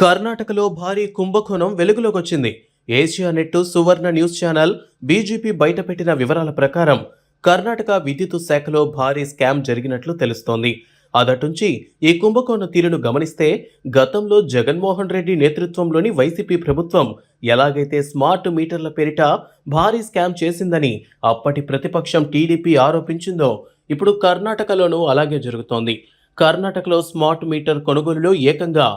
కర్ణాటకలో భారీ కుంభకోణం వెలుగులోకి వచ్చింది Asianet Suvarna news channel BJP బయటపెట్టిన వివరాల ప్రకారం కర్ణాటక విద్యుత్ శాఖలో భారీ స్కామ్ జరిగినట్లు తెలుస్తోంది. అదటుంచి ఈ కుంభకోణ తీరును గమనిస్తే గతంలో జగన్మోహన్ రెడ్డి నేతృత్వంలోని వైసీపీ ప్రభుత్వం ఎలాగైతే స్మార్ట్ మీటర్ల పేరిట భారీ స్కామ్ చేసిందని అప్పటి ప్రతిపక్షం టీడీపీ ఆరోపించిందో ఇప్పుడు కర్ణాటకలోనూ అలాగే జరుగుతోంది. కర్ణాటకలో స్మార్ట్ మీటర్ కొనుగోలులో ఏకంగా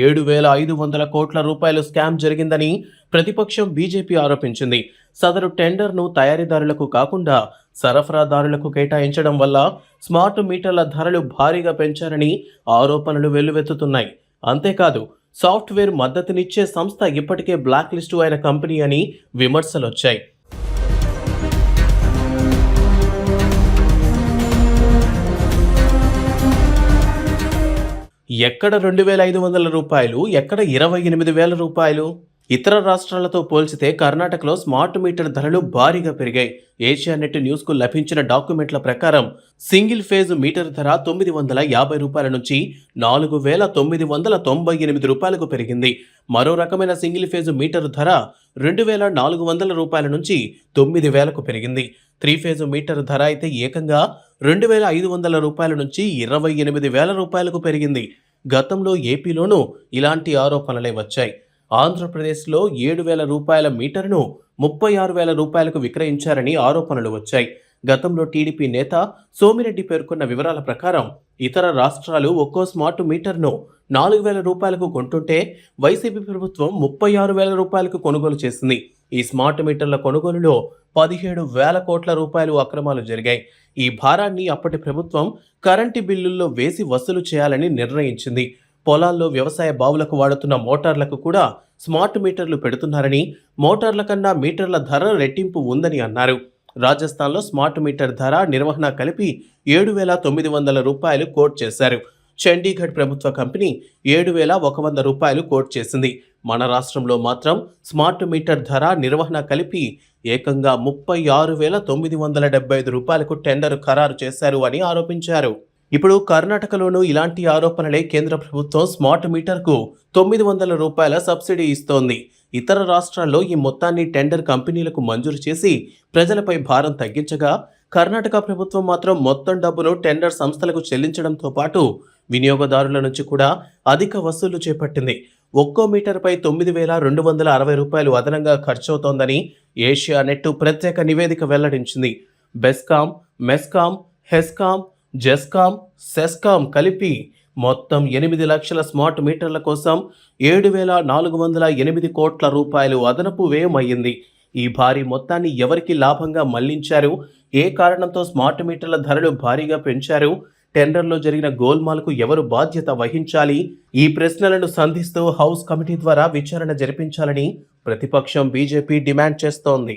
ఏడు వేల ఐదు వందల కోట్ల రూపాయలు స్కామ్ జరిగిందని ప్రతిపక్షం బీజేపీ ఆరోపించింది. సదరు టెండర్ను తయారీదారులకు కాకుండా సరఫరాదారులకు కేటాయించడం వల్ల స్మార్ట్ మీటర్ల ధరలు భారీగా పెంచారని ఆరోపణలు వెల్లువెత్తుతున్నాయి. అంతేకాదు సాఫ్ట్వేర్ మద్దతునిచ్చే సంస్థ ఇప్పటికే బ్లాక్ లిస్టు అయిన కంపెనీ అని విమర్శలొచ్చాయి. ఎక్కడ రెండు వేల ఐదు వందల రూపాయలు ఎక్కడ ఇరవై ఎనిమిది వేల రూపాయలు? ఇతర రాష్ట్రాలతో పోల్చితే కర్ణాటకలో స్మార్ట్ మీటర్ ధరలు భారీగా పెరిగాయి. ఏషియానెట్ న్యూస్కు లభించిన డాక్యుమెంట్ల ప్రకారం సింగిల్ ఫేజ్ మీటర్ ధర తొమ్మిది వందల యాభై రూపాయల నుంచి నాలుగు వేల తొమ్మిది వందల తొంభై ఎనిమిది రూపాయలకు పెరిగింది. మరో రకమైన సింగిల్ ఫేజ్ మీటర్ ధర రెండు వేల నాలుగు వందల రూపాయల నుంచి తొమ్మిది వేలకు పెరిగింది. త్రీ ఫేజ్ మీటర్ ధర అయితే ఏకంగా రెండు వేల ఐదు వందల రూపాయల నుంచి ఇరవై ఎనిమిది వేల రూపాయలకు పెరిగింది. గతంలో ఏపీలోనూ ఇలాంటి ఆరోపణలే వచ్చాయి. ఆంధ్రప్రదేశ్లో ఏడు వేల రూపాయల మీటర్ను ముప్పై ఆరు వేల రూపాయలకు విక్రయించారని ఆరోపణలు వచ్చాయి. గతంలో టీడీపీ నేత సోమిరెడ్డి పేర్కొన్న వివరాల ప్రకారం ఇతర రాష్ట్రాలు ఒక్కో స్మార్ట్ మీటర్ను నాలుగు వేల రూపాయలకు కొంటుంటే వైసీపీ ప్రభుత్వం ముప్పై ఆరు వేల రూపాయలకు కొనుగోలు చేసింది. ఈ స్మార్ట్ మీటర్ల కొనుగోలులో పదిహేడు వేల కోట్ల రూపాయలు అక్రమాలు జరిగాయి. ఈ భారాన్ని అప్పటి ప్రభుత్వం కరెంటు బిల్లుల్లో వేసి వసూలు చేయాలని నిర్ణయించింది. పొలాల్లో వ్యవసాయ బావులకు వాడుతున్న మోటార్లకు కూడా స్మార్ట్ మీటర్లు పెడుతున్నారని మోటార్ల కన్నా మీటర్ల ధర రెట్టింపు ఉందని అన్నారు. రాజస్థాన్లో స్మార్ట్ మీటర్ ధర నిర్వహణ కలిపి ఏడు వేల తొమ్మిది వందల రూపాయలు కోట్ చేశారు. చండీగఢ్ ప్రభుత్వ కంపెనీ ఏడు వేల ఒక వంద రూపాయలు కోట్ చేసింది. మన రాష్ట్రంలో మాత్రం స్మార్ట్ మీటర్ ధర నిర్వహణ కలిపి ఏకంగా ముప్పై ఆరు వేల తొమ్మిది వందల డెబ్బై ఐదు రూపాయలకు టెండర్ ఖరారు చేశారు అని ఆరోపించారు. ఇప్పుడు కర్ణాటకలోనూ ఇలాంటి ఆరోపణలే కేంద్ర ప్రభుత్వం స్మార్ట్ మీటర్కు తొమ్మిది వందల రూపాయల సబ్సిడీ ఇస్తోంది. ఇతర రాష్ట్రాల్లో ఈ మొత్తాన్ని టెండర్ కంపెనీలకు మంజూరు చేసి ప్రజలపై భారం తగ్గించగా కర్ణాటక ప్రభుత్వం మాత్రం మొత్తం డబ్బును టెండర్ సంస్థలకు చెల్లించడంతో పాటు వినియోగదారుల నుంచి కూడా అధిక వసూలు చేపట్టింది. ఒక్కో మీటర్పై తొమ్మిది వేల రెండు వందల అరవై రూపాయలు అదనంగా ఖర్చవుతోందని ఏషియా నెట్ ప్రత్యేక నివేదిక వెల్లడించింది. బెస్కాం మెస్కామ్ హెస్కాం జెస్కాం సెస్కామ్ కలిపి మొత్తం ఎనిమిది లక్షల స్మార్ట్ మీటర్ల కోసం ఏడు వేల నాలుగు వందల ఎనిమిది కోట్ల రూపాయలు అదనపు వ్యయమయ్యింది. ఈ భారీ మొత్తాన్ని ఎవరికి లాభంగా మళ్ళించారు? ఏ కారణంతో స్మార్ట్ మీటర్ల ధరలు భారీగా పెంచారు? టెండర్లో జరిగిన గోల్మాల్కు ఎవరు బాధ్యత వహించాలి? ఈ ప్రశ్నలను సంధిస్తూ హౌస్ కమిటీ ద్వారా విచారణ జరిపించాలని ప్రతిపక్షం బీజేపీ డిమాండ్ చేస్తోంది.